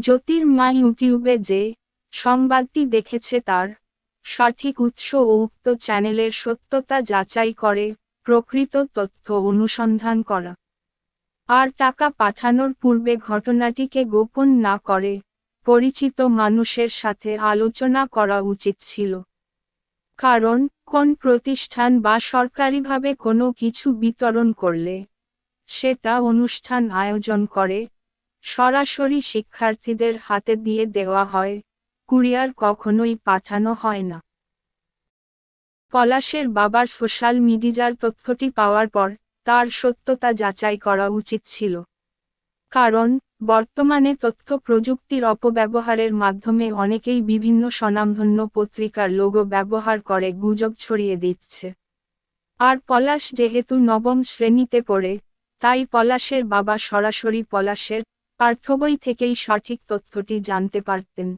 জ্যোতির্মা ইউটিউবে যে সংবাদটি দেখেছে তার সঠিক উৎস ও উক্ত চ্যানেলের সত্যতা যাচাই করে প্রকৃত তথ্য অনুসন্ধান করা। আর টাকা পাঠানোর পূর্বে ঘটনাটিকে গোপন না করে পরিচিত মানুষের সাথে আলোচনা করা উচিত ছিল। কারণ, কোন প্রতিষ্ঠান বা সরকারিভাবে কোনো কিছু বিতরণ করলে সেটা অনুষ্ঠান আয়োজন করে সরাসরি শিক্ষার্থীদের হাতে দিয়ে দেওয়া হয়, কুরিয়ার কখনোই পাঠানো হয় না। পলাশের বাবার সোশ্যাল মিডিয়ার তথ্যটি পাওয়ার পর তার সত্যতা যাচাই করা উচিত ছিল। কারণ, বর্তমানে তথ্য প্রযুক্তির অপব্যবহারের মাধ্যমে অনেকেই বিভিন্ন স্বনামধন্য পত্রিকার লোগো ব্যবহার করে গুজব ছড়িয়ে দিচ্ছে। আর পলাশ যেহেতু নবম শ্রেণীতে পড়ে, তাই পলাশের বাবা সরাসরি পলাশের পাঠ্যবই থেকেই সঠিক তথ্যটি জানতে পারতেন।